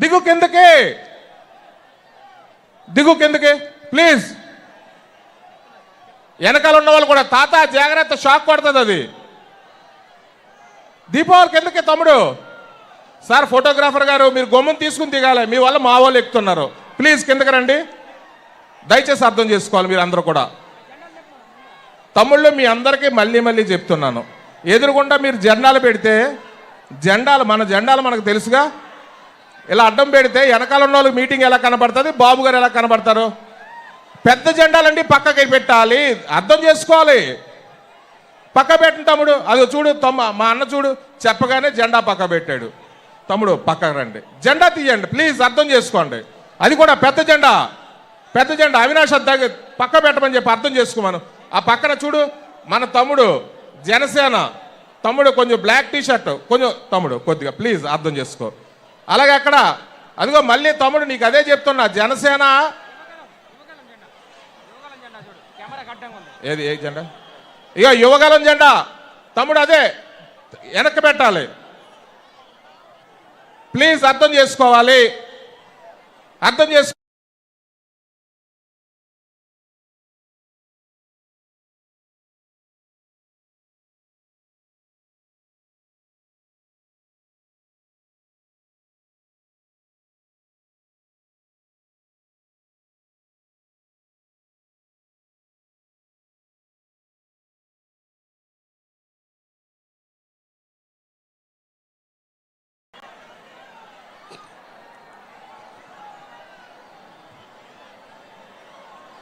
దిగు కిందకే. దిగు కిందకే ప్లీజ్ వెనకాల ఉన్న వాళ్ళు కూడా తాత జాగ్రత్త షాక్ పడుతుంది అది. దీపావళి కిందకే తమ్ముడు. సార్ ఫోటోగ్రాఫర్ గారు మీరు గొమ్మను తీసుకుని దిగాలి. మీ వల్ల మా వాళ్ళు ఎక్కుతున్నారు. ప్లీజ్ కిందకి రండి. దయచేసి అర్థం చేసుకోవాలి మీరు అందరూ కూడా. తమ్ముళ్ళు మీ అందరికీ మళ్ళీ మళ్ళీ చెప్తున్నాను. ఎదురుగుండా మీరు జెండాలు పెడితే జెండాలు మన జెండాలు మనకు తెలుసుగా ఇలా అడ్డం పెడితే వెనకాల ఉన్న వాళ్ళకి మీటింగ్ ఎలా కనబడుతుంది? బాబు గారు ఎలా కనబడతారు? పెద్ద జెండాలండి పక్కకి పెట్టాలి. అర్థం చేసుకోవాలి. పక్క పెట్టిన తమ్ముడు. అది చూడు తమ్మ మా అన్న చూడు. చెప్పగానే జెండా పక్క పెట్టాడు. తమ్ముడు పక్కకు రండి. జెండా తీయండి ప్లీజ్ అర్థం చేసుకోండి. అది కూడా పెద్ద జెండా. పెద్ద జెండా. అవినాష్ దగ్గర పక్క పెట్టమని చెప్పి అర్థం చేసుకోమను. ఆ పక్కన చూడు మన తమ్ముడు జనసేన. తమ్ముడు కొంచెం బ్లాక్ టీ షర్ట్ కొంచెం తమ్ముడు కొద్దిగా ప్లీజ్ అర్థం చేసుకో. అలాగే అక్కడ అదిగో మళ్ళీ తమ్ముడు నీకు అదే చెప్తున్నా జనసేన. ఏది ఏ జెండా? ఇక యువగలం జెండా. తమ్ముడు అదే వెనక్కి పెట్టాలి. ప్లీజ్ అర్థం చేసుకోవాలి. అర్థం చేసుకో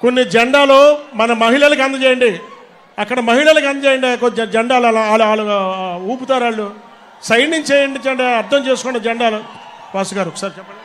కొన్ని జెండాలు మన మహిళలకు అందజేయండి. అక్కడ మహిళలకు అందజేయండి. కొంచెం జెండాలు అలా వాళ్ళు ఊపుతారు వాళ్ళు. సైడ్ నుంచి చేయండి జెండా అర్థం చేసుకోండి జెండాలు. వాసు గారు ఒకసారి చెప్పండి.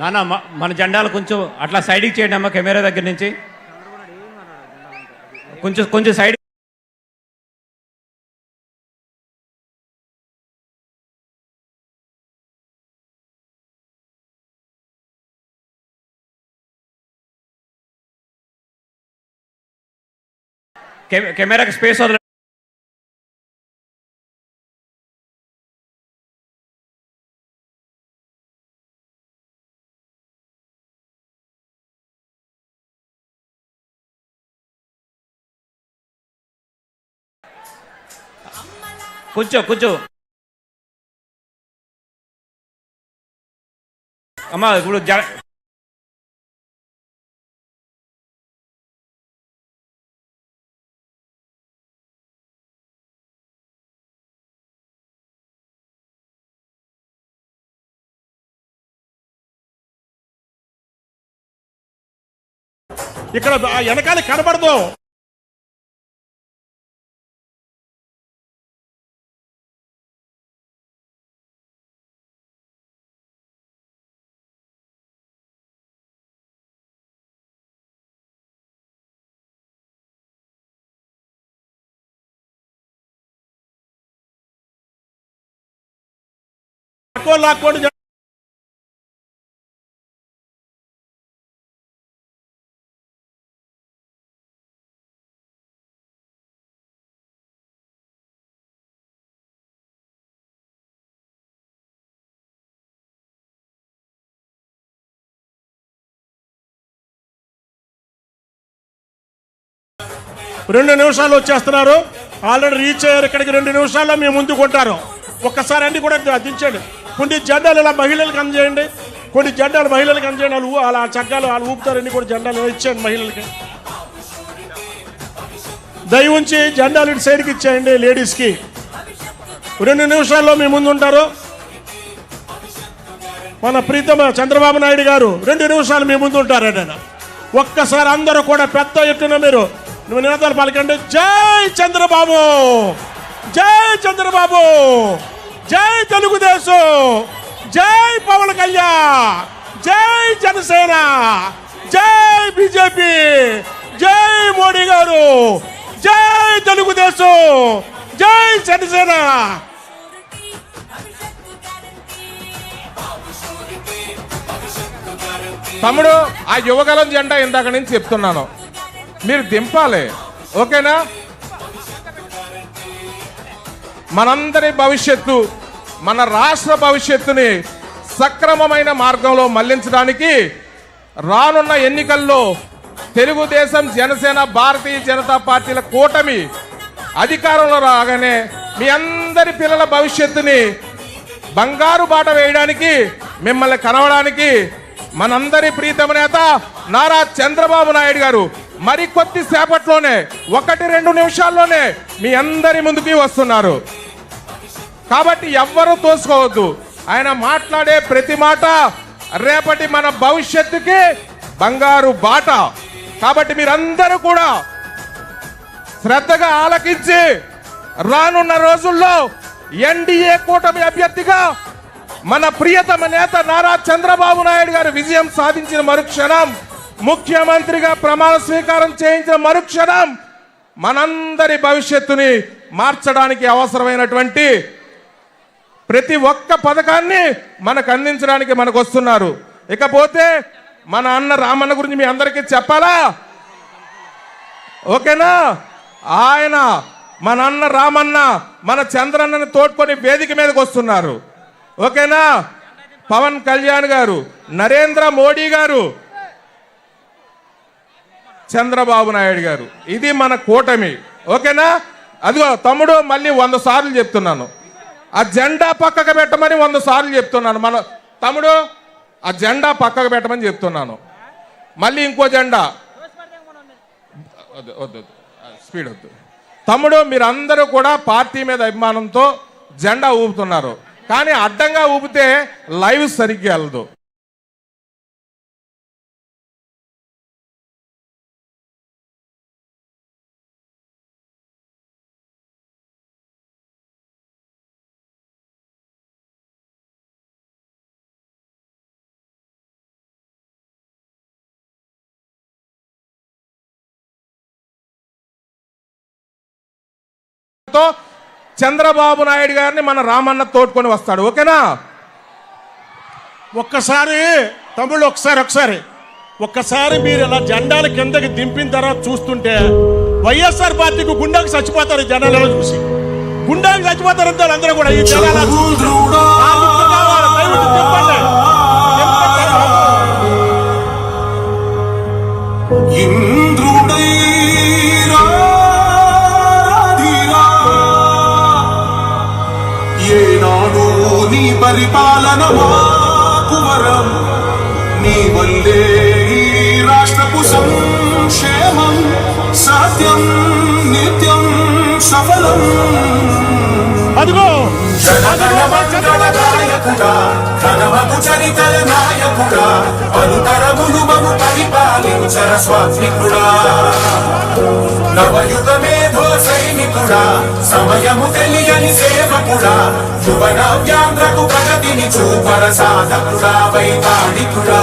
నాన్న మ- మన జెండాలు కొంచెం అట్లా సైడ్కి చేయండి అమ్మ కెమెరా దగ్గర నుంచి. కొంచెం కొంచెం సైడ్ కె- కెమెరాకి స్పేస్ వదల కొంచెం కొంచెం అమ్మా ఇప్పుడు ఇక్కడ ఆ వెనకాల కనబడదు. లాక్కోండి, రెండు నిమిషాలు వచ్చేస్తున్నారు. ఆల్రెడీ రీచ్ అయ్యారు. ఇక్కడికి రెండు నిమిషాల్లో మేము ముందుకు ఉంటారు ఒక్కసారి అన్ని కూడా దించండి. కొన్ని జెండాలు ఇలా మహిళలకు అందజేయండి. కొన్ని జెండాలు మహిళలకు అందజేయండి. వాళ్ళు ఊ- అలా చక్కాలు వాళ్ళు ఊపుతారు. అన్ని కూడా జెండాలు ఇచ్చేయండి మహిళలకి. దయ ఉంచి జెండాలు ఇటు సైడ్కి ఇచ్చేయండి లేడీస్కి రెండు నిమిషాల్లో మీ ముందు ఉంటారు. మన ప్రీతమ చంద్రబాబు నాయుడు గారు రెండు నిమిషాలు మీ ముందు ఉంటారట ఒక్కసారి అందరూ కూడా పెద్ద ఎత్తున మీరు నువ్వు నినాదాలు పలకండి జై చంద్రబాబు! జై చంద్రబాబు! జై తెలుగుదేశం! జై పవన్ కళ్యాణ్! జై జనసేన! జై బీజేపీ! జై మోడీ గారు! జై తెలుగుదేశం! జై జనసేన తమ్ముడు ఆ యువగలం జెండా ఇందాక నుంచి చెప్తున్నాను. మీరు దింపాలి. ఓకేనా? మనందరి భవిష్యత్తు మన రాష్ట్ర భవిష్యత్తుని సక్రమమైన మార్గంలో మళ్ళించడానికి రానున్న ఎన్నికల్లో తెలుగుదేశం జనసేన భారతీయ జనతా పార్టీల కూటమి అధికారంలో రాగానే మీ అందరి పిల్లల భవిష్యత్తుని బంగారు బాట వేయడానికి మిమ్మల్ని కలవడానికి మనందరి ప్రీతమ నేత నారా చంద్రబాబు నాయుడు గారు మరి కొద్ది సేపట్లోనే ఒకటి రెండు నిమిషాల్లోనే మీ అందరి ముందుకి వస్తున్నారు. కాబట్టి ఎవ్వరూ తోసుకోవద్దు. ఆయన మాట్లాడే ప్రతి మాట రేపటి మన భవిష్యత్తుకి బంగారు బాట. కాబట్టి మీరందరూ కూడా శ్రద్ధగా ఆలకించి రానున్న రోజుల్లో ఎన్డీఏ కూటమి అభ్యర్థిగా మన ప్రియతమ నేత నారా చంద్రబాబు నాయుడు గారు విజయం సాధించిన మరుక్షణం ముఖ్యమంత్రిగా ప్రమాణ స్వీకారం చేయించిన మరుక్షణం మనందరి భవిష్యత్తుని మార్చడానికి అవసరమైనటువంటి ప్రతి ఒక్క పథకాన్ని మనకు అందించడానికి మనకు వస్తున్నారు. ఇకపోతే మన అన్న రామన్న గురించి మీ అందరికీ చెప్పాలా? ఓకేనా? ఆయన మన అన్న రామన్న మన చంద్రన్నని తోడ్కొని వేదిక మీదకి వస్తున్నారు. ఓకేనా? పవన్ కళ్యాణ్ గారు నరేంద్ర మోడీ గారు చంద్రబాబు నాయుడు గారు. ఇది మన కూటమి. ఓకేనా? అదిగో తమ్ముడు మళ్ళీ వంద సార్లు చెప్తున్నాను. ఆ జెండా పక్కకు పెట్టమని వంద సార్లు చెప్తున్నాను. మన తమ్ముడు ఆ జెండా పక్కకు పెట్టమని చెప్తున్నాను. మళ్ళీ ఇంకో జెండా. వద్దు స్పీడ్ వద్దు. తమ్ముడు మీరందరూ కూడా పార్టీ మీద అభిమానంతో జెండా ఊపుతున్నారు. కానీ అడ్డంగా ఊపితే లైవ్ సరిగ్గా వెళ్ళదు. తో చంద్రబాబు నాయుడు గారిని మన రామన్న తోడుకొని వస్తాడు ఓకేనా? ఒక్కసారి తమ్ముళ్ళు ఒకసారి ఒకసారి. ఒక్కసారి మీరు ఇలా జెండాలు కిందకి దింపిన తర్వాత చూస్తుంటే వైఎస్ఆర్ పార్టీకి గుండాకి చచ్చిపోతారు ఈ జనాలలో చూసి? గుండాకి చచ్చిపోతారు అంతే అందరూ కూడా ఈ జనాల చూసి. పరిపాలన మాకు వరం. నీ వల్లే ఈ రాష్ట్రపు సంక్షేమం సత్యం నిత్యం సఫలం. అదిగో! నాయకుడా చరితల నాయకుడా అనుతరములు మము పరిపాలించర స్వాత్మికుడా నవయుగ మేధో సైనికుడా సమయము తెలియని సేవకుడా యువన వ్యాంధ్రకు ప్రగతిని చూపర సాధకుడా వైతాళికుడా.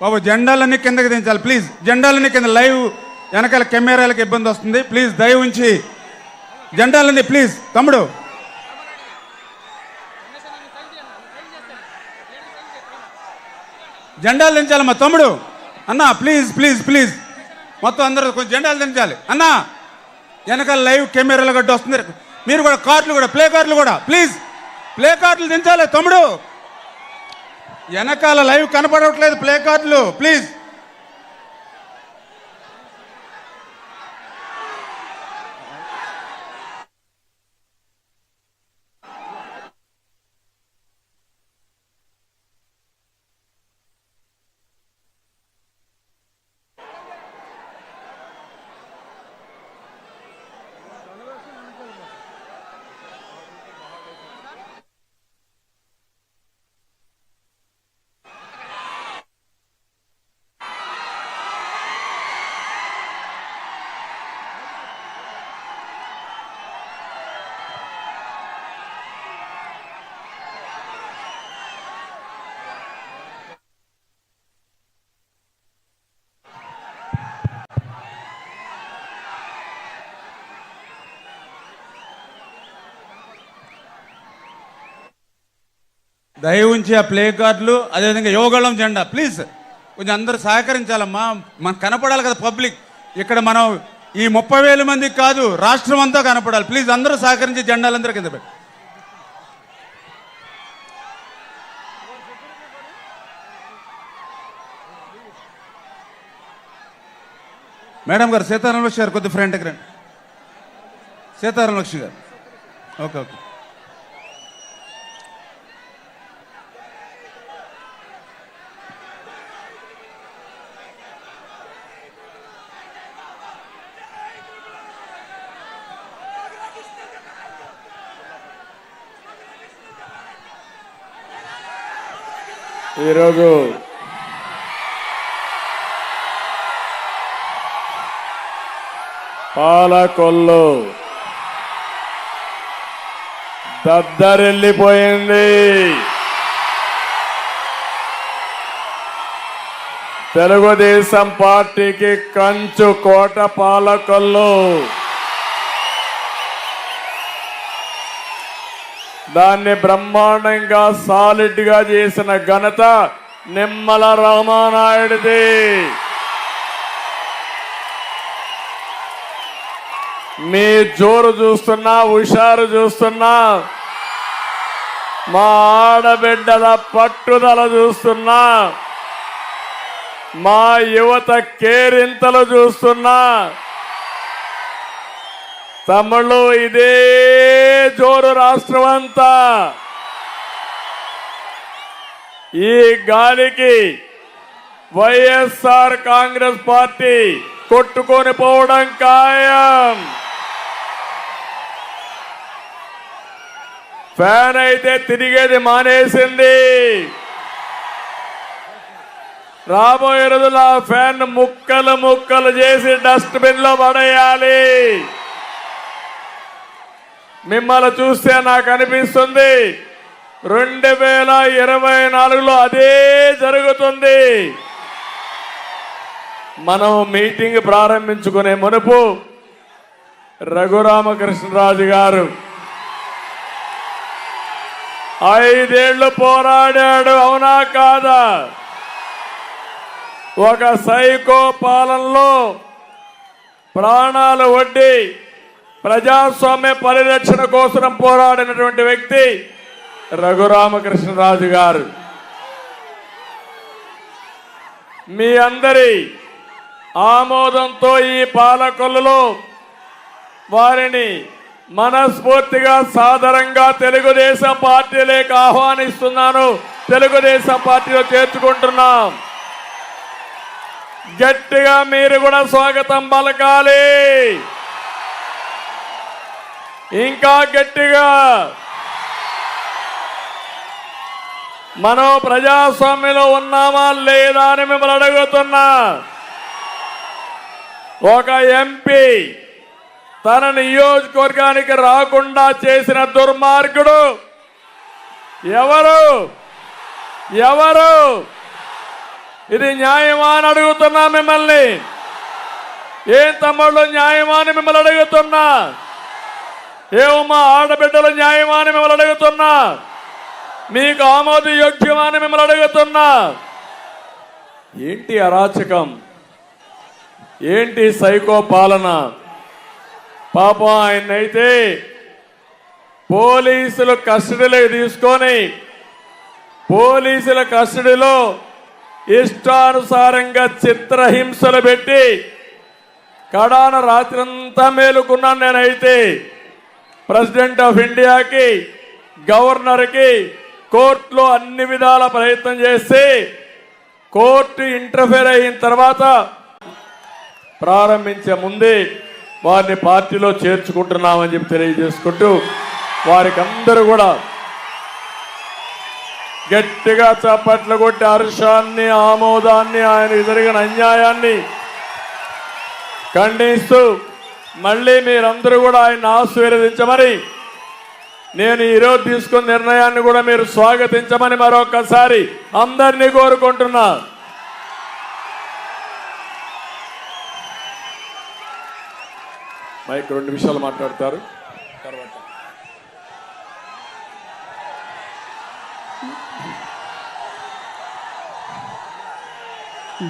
బాబు జెండాలన్నీ కిందకి దించాలి ప్లీజ్ జెండాలన్నీ కింద లైవ్ వెనకాల కెమెరాలకు ఇబ్బంది వస్తుంది. ప్లీజ్ దయ ఉంచి. జెండాలన్నీ ప్లీజ్ తమ్ముడు. జెండాలు దించాలి మా తమ్ముడు. అన్నా ప్లీజ్ ప్లీజ్ ప్లీజ్ మొత్తం అందరూ కొంచెం జెండాలు దించాలి. అన్నా వెనకాల లైవ్ కెమెరాలు గడ్డ వస్తుంది. మీరు కూడా కార్లు కూడా ప్లే కార్లు కూడా ప్లీజ్ ప్లే కార్డులు దించాలి తమ్ముడు. వెనకాల లైవ్ కనపడట్లేదు ప్లే కార్డులు. ప్లీజ్. దయ ఉంచి ఆ ప్లే కార్డులు అదేవిధంగా యోగళం జెండా. ప్లీజ్ కొంచెం అందరూ సహకరించాలమ్మా. మనకు కనపడాలి కదా పబ్లిక్. ఇక్కడ మనం ఈ ముప్పై వేల మందికి కాదు రాష్ట్రం అంతా కనపడాలి. ప్లీజ్ అందరూ సహకరించి జెండాలందరూ కింద పెట్టి. మేడం గారు సీతారాం లక్ష్మి గారు కొద్ది ఫ్రెండ్కి రండి. సీతారాం లక్ష్మి గారు. Okay okay. ఈరోజు పాలకొల్లు దద్దరెళ్ళిపోయింది తెలుగుదేశం పార్టీకి కంచు కోట పాలకొల్లు. దాన్ని బ్రహ్మాండంగా సాలిడ్గా చేసిన ఘనత నిమ్మల రామానాయుడిది. మీ జోరు చూస్తున్నా హుషారు చూస్తున్నా మా ఆడబిడ్డల పట్టుదల చూస్తున్నా మా యువత కేరింతలు చూస్తున్నా తమిళు ఇదే జోరు రాష్ట్రం అంతా ఈ గాలికి వైఎస్ఆర్ కాంగ్రెస్ పార్టీ కొట్టుకొని పోవడం ఖాయం. ఫ్యాన్ అయితే తిరిగేది మానేసింది. రాబోయే రోజులు ఆ ఫ్యాన్ ముక్కలు ముక్కలు చేసి డస్ట్బిన్లో పడేయాలి. మిమ్మల్ని చూస్తే నాకు అనిపిస్తుంది. రెండు వేల ఇరవై నాలుగులో అదే జరుగుతుంది. మనం మీటింగ్ ప్రారంభించుకునే మునుపు రఘురామకృష్ణరాజు గారు ఐదేళ్ళు పోరాడాడు. అవునా కాదా? ఒక సైకో పాలనలో ప్రాణాలు వడ్డీ ప్రజాస్వామ్య పరిరక్షణ కోసం పోరాడినటువంటి వ్యక్తి రఘురామకృష్ణరాజు గారు. మీ అందరి ఆమోదంతో ఈ పాలకొల్లులో వారిని మనస్ఫూర్తిగా సాదరంగా తెలుగుదేశం పార్టీలోకి ఆహ్వానిస్తున్నాను. తెలుగుదేశం పార్టీలో చేర్చుకుంటున్నాం. గట్టిగా మీరు కూడా స్వాగతం పలకాలి. ఇంకా గట్టిగా. మనం ప్రజాస్వామ్యంలో ఉన్నామా లేదా అని మిమ్మల్ని అడుగుతున్నా. ఒక ఎంపీ తన నియోజకవర్గానికి రాకుండా చేసిన దుర్మార్గుడు ఎవరు? ఎవరు? ఇది న్యాయమా అని అడుగుతున్నా మిమ్మల్ని. ఏ తమ్ముళ్ళు న్యాయమా అని మిమ్మల్ని అడుగుతున్నా. ఏమమ్మా ఆడబిడ్డల న్యాయమా అని మిమ్మల్ని అడుగుతున్నా మీకు ఆమోదయోగ్యమా అని మిమ్మల్ని అడుగుతున్నా ఏంటి అరాచకం? ఏంటి సైకో పాలన పాపం ఆయన్నైతే పోలీసులు కస్టడీలోకి తీసుకొని పోలీసుల కస్టడీలో ఇష్టానుసారంగా చిత్రహింసలు పెట్టి కడాన రాత్రంతా మేలుకున్నాను నేనైతే. ప్రెసిడెంట్ ఆఫ్ ఇండియాకి గవర్నర్కి కోర్టులో అన్ని విధాల ప్రయత్నం చేసి కోర్టు ఇంటర్ఫేర్ అయిన తర్వాత ప్రారంభించే ముందే వారిని పార్టీలో చేర్చుకుంటున్నామని చెప్పి తెలియజేసుకుంటూ వారికి అందరూ కూడా గట్టిగా చప్పట్లు కొట్టి హర్షాన్ని ఆమోదాన్ని ఆయన జరిగిన అన్యాయాన్ని ఖండిస్తూ మళ్ళీ మీరందరూ కూడా ఆయన ఆశీర్వదించమని నేను ఈరోజు తీసుకున్న నిర్ణయాన్ని కూడా మీరు స్వాగతించమని మరొకసారి అందరినీ కోరుకుంటున్నా. మైక్ రెండు నిమిషాలు మాట్లాడతారు.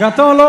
గతంలో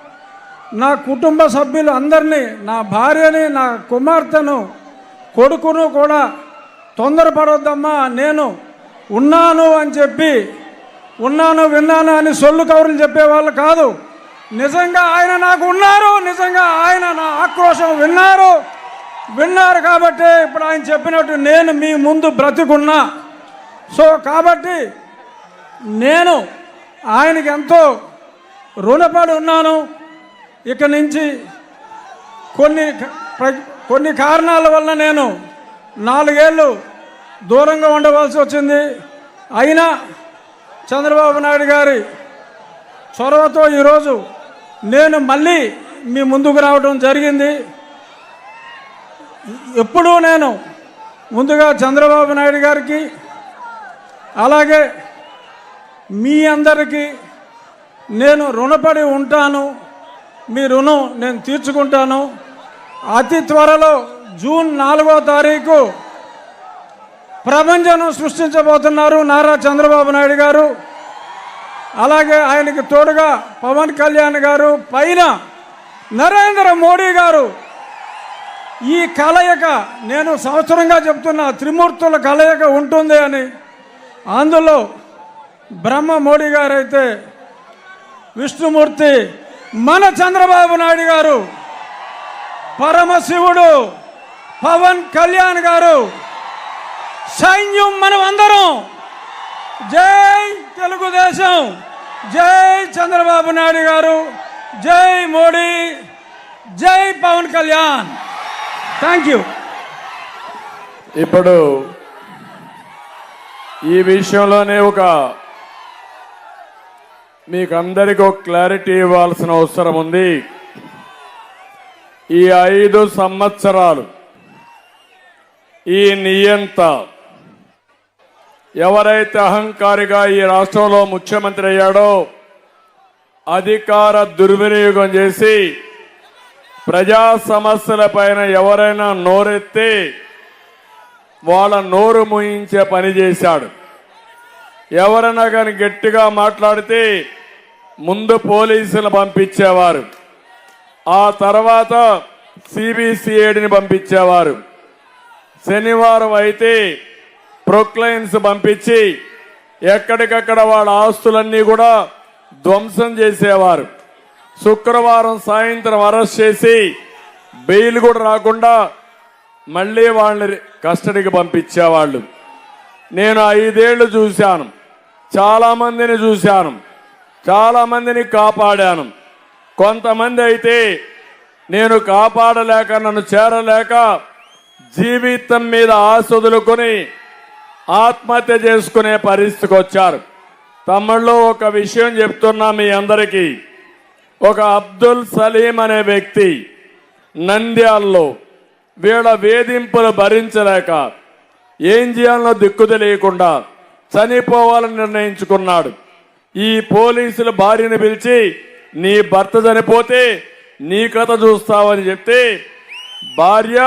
నా కుటుంబ సభ్యులు అందరినీ నా భార్యని నా కుమార్తెను కొడుకును కూడా తొందరపడొద్దమ్మా నేను ఉన్నాను అని చెప్పి ఉన్నాను విన్నాను అని సొల్లు కౌరులు చెప్పేవాళ్ళు కాదు. నిజంగా ఆయన నాకు ఉన్నారు నిజంగా ఆయన నా ఆక్రోశం విన్నారు. విన్నారు కాబట్టి ఇప్పుడు ఆయన చెప్పినట్టు నేను మీ ముందు బ్రతుకున్నా. సో కాబట్టి నేను ఆయనకి ఎంతో రుణపడి ఉన్నాను. ఇక నుంచి కొన్ని కొన్ని కారణాల వల్ల నేను నాలుగేళ్ళు దూరంగా ఉండవలసి వచ్చింది. అయినా చంద్రబాబు నాయుడు గారి చొరవతో ఈరోజు నేను మళ్ళీ మీ ముందుకు రావడం జరిగింది. ఎప్పుడూ నేను ముందుగా చంద్రబాబు నాయుడు గారికి అలాగే మీ అందరికీ నేను రుణపడి ఉంటాను. మీ రుణం నేను తీర్చుకుంటాను. అతి త్వరలో జూన్ నాలుగో తారీఖు ప్రపంచం సృష్టించబోతున్నారు నారా చంద్రబాబు నాయుడు గారు. అలాగే ఆయనకి తోడుగా పవన్ కళ్యాణ్ గారు పైన నరేంద్ర మోడీ గారు. ఈ కలయిక నేను సంవత్సరంగా చెప్తున్న త్రిమూర్తుల కలయిక ఉంటుంది అని. అందులో బ్రహ్మ మోడీ గారైతే విష్ణుమూర్తి మన చంద్రబాబు నాయుడు గారు పరమశివుడు పవన్ కళ్యాణ్ గారు సైన్యం మనం అందరం జై తెలుగుదేశం జై చంద్రబాబు నాయుడు గారు జై మోడీ జై పవన్ కళ్యాణ్. థ్యాంక్ యూ ఇప్పుడు ఈ విషయంలోనే ఒక మీకు అందరికీ ఒక క్లారిటీ ఇవ్వాల్సిన అవసరం ఉంది. ఈ ఐదు సంవత్సరాలు ఈ నియంత ఎవరైతే అహంకారిగా ఈ రాష్ట్రంలో ముఖ్యమంత్రి అయ్యాడో అధికార దుర్వినియోగం చేసి ప్రజా సమస్యల పైన ఎవరైనా నోరెత్తి వాళ్ళ నోరు ముయించే పని చేశాడు. ఎవరైనా కానీ గట్టిగా మాట్లాడితే ముందు పోలీసులు పంపించేవారు. ఆ తర్వాత సిబిసిఐడిని పంపించేవారు. శనివారం అయితే ప్రొక్లైన్స్ పంపించి ఎక్కడికక్కడ వాళ్ళ ఆస్తులన్నీ కూడా ధ్వంసం చేసేవారు. శుక్రవారం సాయంత్రం అరెస్ట్ చేసి బెయిల్ కూడా రాకుండా మళ్ళీ వాళ్ళని కస్టడీకి పంపించేవాళ్ళు. నేను ఐదేళ్ళు చూశాను. చాలా మందిని చూశాను. చాలా మందిని కాపాడాను. కొంతమంది అయితే నేను కాపాడలేక నన్ను చేరలేక జీవితం మీద ఆశ వదులుకొని ఆత్మహత్య చేసుకునే పరిస్థితికి వచ్చారు. తమ్ముళ్ళు ఒక విషయం చెప్తున్నా మీ అందరికీ. ఒక అబ్దుల్ సలీం అనే వ్యక్తి నంద్యాల్లో వీళ్ళ వేధింపులు భరించలేక ఏం చేయాలనో దిక్కు తెలియకుండా చనిపోవాలని నిర్ణయించుకున్నాడు. ఈ పోలీసుల భార్యను పిలిచి నీ భర్త చనిపోతే నీ కథ చూస్తావని చెప్తే భార్య